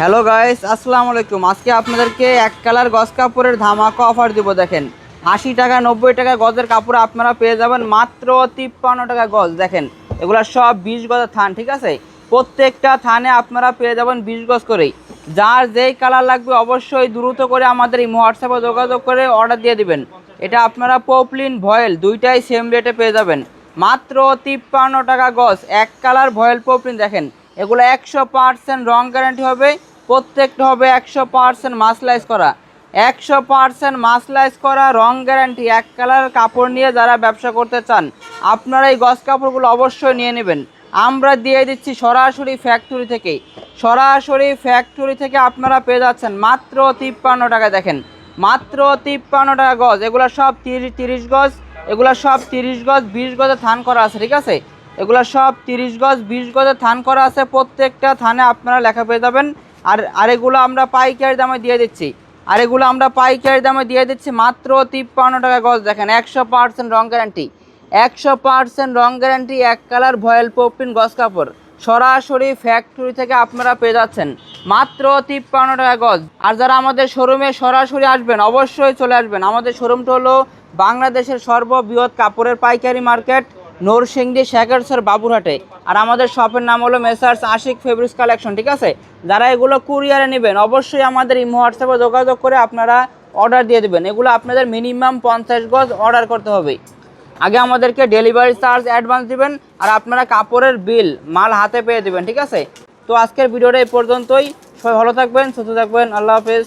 Hello guys আসসালামু আলাইকুম আজকে আপনাদেরকে এক কালার গজ কাপড়ের ধামাকা অফার দিব, দেখেন। আশি টাকা, নব্বই টাকা গজের কাপড় আপনারা পেয়ে যাবেন মাত্র তিপ্পান্ন টাকা গজ, দেখেন। এগুলো সব বিশ গজের থান, ঠিক আছে? প্রত্যেকটা থানে আপনারা পেয়ে যাবেন বিশ গজ করেই। যার যেই কালার লাগবে অবশ্যই দ্রুত করে আমাদের এই হোয়াটসঅ্যাপে যোগাযোগ করে অর্ডার দিয়ে দিবেন। এটা আপনারা পপলিন ভয়েল দুইটাই সেম রেটে পেয়ে যাবেন। মাত্র তিপ্পান্ন টাকা গজ, এক কালার ভয়েল পপলিন দেখেন। এগুলো একশো পার্সেন্ট রং গ্যারান্টি হবে, প্রত্যেকটা হবে একশো পার্সেন্ট মাসলাইজ করা। একশো পার্সেন্ট মাসলাইজ করা রং গ্যারান্টি এক কালার কাপড় নিয়ে যারা ব্যবসা করতে চান, আপনারা এই গজ কাপড়গুলো অবশ্যই নিয়ে নেবেন। আমরা দিয়ে দিচ্ছি সরাসরি ফ্যাক্টরি থেকে। সরাসরি ফ্যাক্টরি থেকে আপনারা পেয়ে যাচ্ছেন মাত্র তিপ্পান্ন টাকা, দেখেন। মাত্র তিপ্পান্ন টাকা গজ, এগুলো সব তিরিশ তিরিশ গজ, এগুলো সব তিরিশ গজ, বিশ গজে থান করা আছে, ঠিক আছে? এগুলো সব তিরিশ গজ, বিশ গজে থান করা আছে। প্রত্যেকটা থানে আপনারা লেখা পেয়ে যাবেন। আর আর এগুলো আমরা পাইকারি দামে দিয়ে দিচ্ছি। আর এগুলো আমরা পাইকারি দামে দিয়ে দিচ্ছি মাত্র তিপ্পান্ন টাকা গজ। দেখেন, একশো পার্সেন্ট রং গ্যারান্টি। একশো পার্সেন্ট রং গ্যারান্টি, এক কালার ভয়েল পপিন গজ কাপড়। সরাসরি ফ্যাক্টরি থেকে আপনারা পেয়ে যাচ্ছেন মাত্র তিপ্পান্ন টাকা গজ। আর যারা আমাদের শোরুমে সরাসরি আসবেন, অবশ্যই চলে আসবেন। আমাদের শোরুমটা হলো বাংলাদেশের সর্ববৃহৎ কাপড়ের পাইকারি মার্কেট। নরসিংদী শেখারসর বাবুরহাটে। আর আমাদের শপের নাম হলো মেসার্স আশিক ফেব্রিক্স কালেকশন, ঠিক আছে? যারা এগুলো কুরিয়ারে নেবেন, অবশ্যই আমাদের ইমো হোয়াটসঅ্যাপে যোগাযোগ করে আপনারা অর্ডার দিয়ে দেবেন। এগুলো আপনাদের মিনিমাম পঞ্চাশ গজ অর্ডার করতে হবে। আগে আমাদেরকে ডেলিভারি চার্জ অ্যাডভান্স দিবেন আর আপনারা কাপড়ের বিল, মাল হাতে পেয়ে দেবেন, ঠিক আছে? তো আজকের ভিডিওটা এই পর্যন্তই। সবাই ভালো থাকবেন, সুস্থ থাকবেন। আল্লাহ হাফেজ।